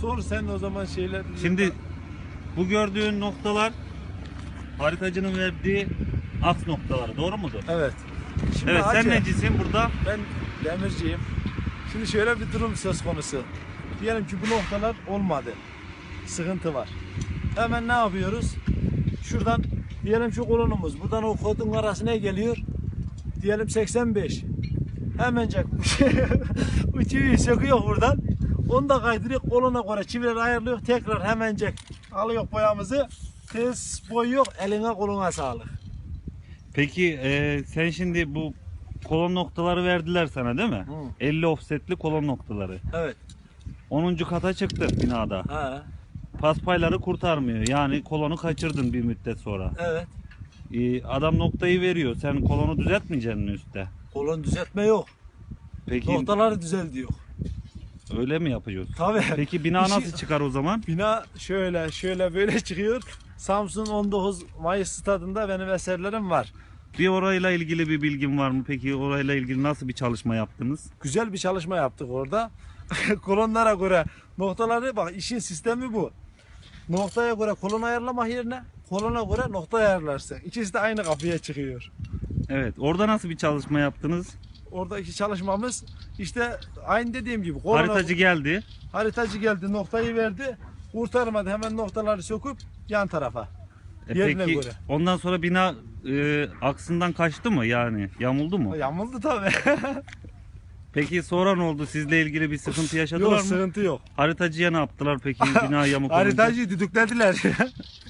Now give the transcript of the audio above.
Sor sen o zaman şeyler. Şimdi bu gördüğün noktalar haritacının verdiği aks noktaları doğru mudur? Evet. Şimdi Evet sen hacı, necisin burada? Ben demirciyim. Şimdi şöyle bir durum söz konusu. Diyelim ki bu noktalar olmadı. Sıkıntı var. Hemen ne yapıyoruz? Şuradan diyelim şu kolonumuz. Buradan o kodun arasına geliyor. Diyelim 85. Hemencek çiviyi söküyor buradan. Onu da kaydırıyor. Koluna göre çivileri ayarlıyor. Tekrar hemencek alıyor boyamızı. Tez boyuyor. Eline koluna sağlık. Peki e, sen şimdi bu kolon noktaları verdiler sana değil mi? Hı. 50 offsetli kolon noktaları. Evet. 10. kata çıktın binada. Ha, Paspayları kurtarmıyor. Yani kolonu kaçırdın bir müddet sonra. evet. E, adam noktayı veriyor. Sen kolonu düzeltmeyeceksin üstte. Kolon düzeltme yok. Peki Noktaları düzel diyor. Öyle mi yapıyorsun? Tabii. Peki bina İşi- nasıl çıkar o zaman? Bina şöyle şöyle böyle çıkıyor. Samsun 19 Mayıs stadında benim eserlerim var. Bir orayla ilgili bir bilgin var mı? Peki orayla ilgili nasıl bir çalışma yaptınız? Güzel bir çalışma yaptık orada. Kolonlara göre noktaları bak işin sistemi bu. Noktaya göre kolon ayarlamak yerine kolona göre nokta ayarlarsın. İkisi de aynı kapıya çıkıyor. Evet. Orada nasıl bir çalışma yaptınız? Oradaki çalışmamız işte aynı dediğim gibi kolona, Haritacı geldi. haritacı geldi noktayı verdi. Kurtarmadı hemen noktaları söküp yan tarafa. E Yerine peki göre. ondan sonra bina e, aksından kaçtı mı yani? Yamuldu mu? Yamuldu tabii. Peki sonra ne oldu? Sizle ilgili bir sıkıntı yaşadılar yok mı? sıkıntı yok. Haritacıya ne yaptılar peki bina yamuk olunca? Haritacıyı düdüklediler.